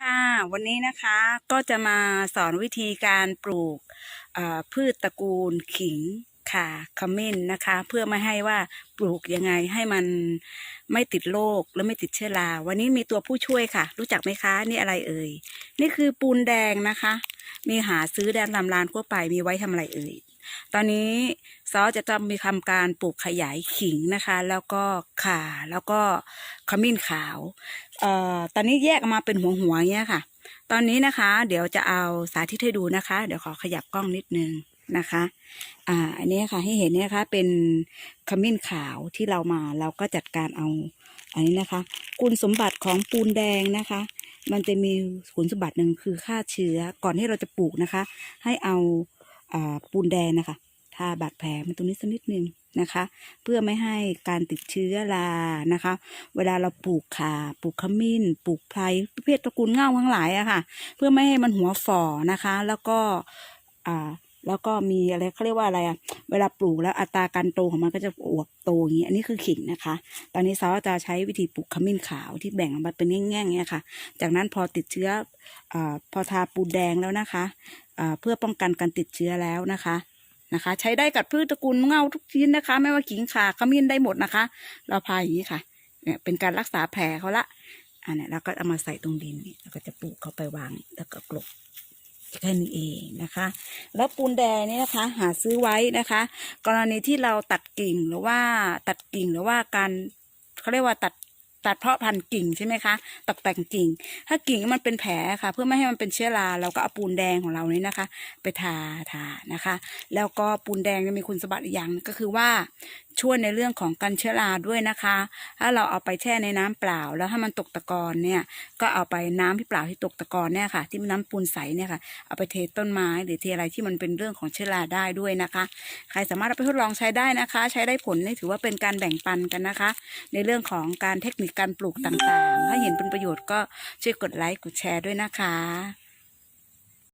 ค่ะวันนี้นะคะก็จะมาสอนวิธีการปลูกพืชตระกูลขิงข่าขมิ้นนะคะ เพื่อไม่ให้ว่าปลูกยังไงให้มันไม่ติดโรคและไม่ติดเชื้อรา วันนี้มีตัวผู้ช่วยค่ะ รู้จักไหมคะ นี่อะไรเอ่ย นี่คือปูนแดงนะคะ มีหาซื้อแดนตามร้านทั่วไปมีไว้ทำอะไรเอ่ย ตอนนี้ซอจะต้องมีทำการปลูกขยายขิงนะคะ แล้วก็ข่าแล้วก็ขมิ้นขาวเอ่อตอนนี้แยกออกมาเป็นหัวหัวเงี้ยค่ะ ตอนนี้นะคะ เดี๋ยวจะเอาสาธิตให้ดูนะคะ เดี๋ยวขอขยับกล้องนิดนึงนะคะ อ่า อันนี้ค่ะให้เห็นเนี่ยนะคะเป็นขมิ้นขาวที่เรามาเราก็จัดการเอา อันนี้นะคะ คุณสมบัติของปูนแดงนะคะ มันจะมีคุณสมบัติหนึ่งคือฆ่าเชื้อ ก่อนที่เราจะปลูกนะคะ ให้เอา ปูนแดงนะคะทาบาดแผลมันตรงนี้สักนิดนึงนะคะ เพื่อไม่ให้การติดเชื้อรานะคะ เวลาเราปลูกข่าปลูกขมิ้น ปลูกไพรประเภทตระกูลเง่าทั้งหลายอะค่ะ เพื่อไม่ให้มันหัวฝ่อนะคะ แล้วก็อ่า แล้วก็มีอะไรเขาเรียกว่าอะไรอะเวลาปลูกแล้วอัตราการโตของมันก็จะอวบโตอย่างนี้อันนี้คือขิงนะคะ ตอนนี้ซอจะใช้วิธีปลูกขมิ้นขาวที่แบ่งออกมาเป็นแง่งๆเนี่ยค่ะ จากนั้นพอติดเชื้ออาพอทาปูนแดงแล้วนะคะอ่าเพื่อป้องกันการติดเชื้อแล้วนะคะนะคะ ใช้ได้กับพืชตระกูลเง่าทุกชนิดนะคะ ไม่ว่าขิงขาขมิ้นได้หมดนะคะ เราพาอย่างนี้ค่ะเนี่ยเป็นการรักษาแผลเขาละอันนี้เราก็เอามาใส่ตรงดินนี่แล้วก็จะปลูกเขาไปวางแล้วก็กลบ แค่นี้เองนะคะ แล้วปูนแดงเนี่ยนะคะหาซื้อไว้นะคะ กรณีที่เราตัดกิ่งหรือว่าตัดกิ่งหรือว่าการเขาเรียกว่าตัดตัดเพาะพันธุ์กิ่งใช่ไหมคะตกแต่งกิ่ง ถ้ากิ่งมันเป็นแผลค่ะ เพื่อไม่ให้มันเป็นเชื้อราเราก็เอาปูนแดงของเรานี่นะคะ ไปทาทานะคะ แล้วก็ปูนแดงจะมีคุณสมบัติอีกอย่างก็คือว่า ช่วยในเรื่องของกันเชื้อราด้วยนะคะ ถ้าเราเอาไปแช่ในน้ำเปล่า แล้วให้มันตกตะกอนเนี่ยก็เอาไปน้ำที่เปล่าที่ตกตะกอนเนี่ยค่ะ ที่มันน้ำปูนใสเนี่ยค่ะเอาไปเทต้นไม้หรือเทอะไรที่มันเป็นเรื่องของเชื้อราได้ด้วยนะคะ ใครสามารถเอาไปทดลองใช้ได้นะคะ ใช้ได้ผลนี่ถือว่าเป็นการแบ่งปันกันนะคะ ในเรื่องของการเทคนิคการปลูกต่างๆ ถ้าเห็นเป็นประโยชน์ก็ช่วยกดไลค์กดแชร์ด้วยนะคะ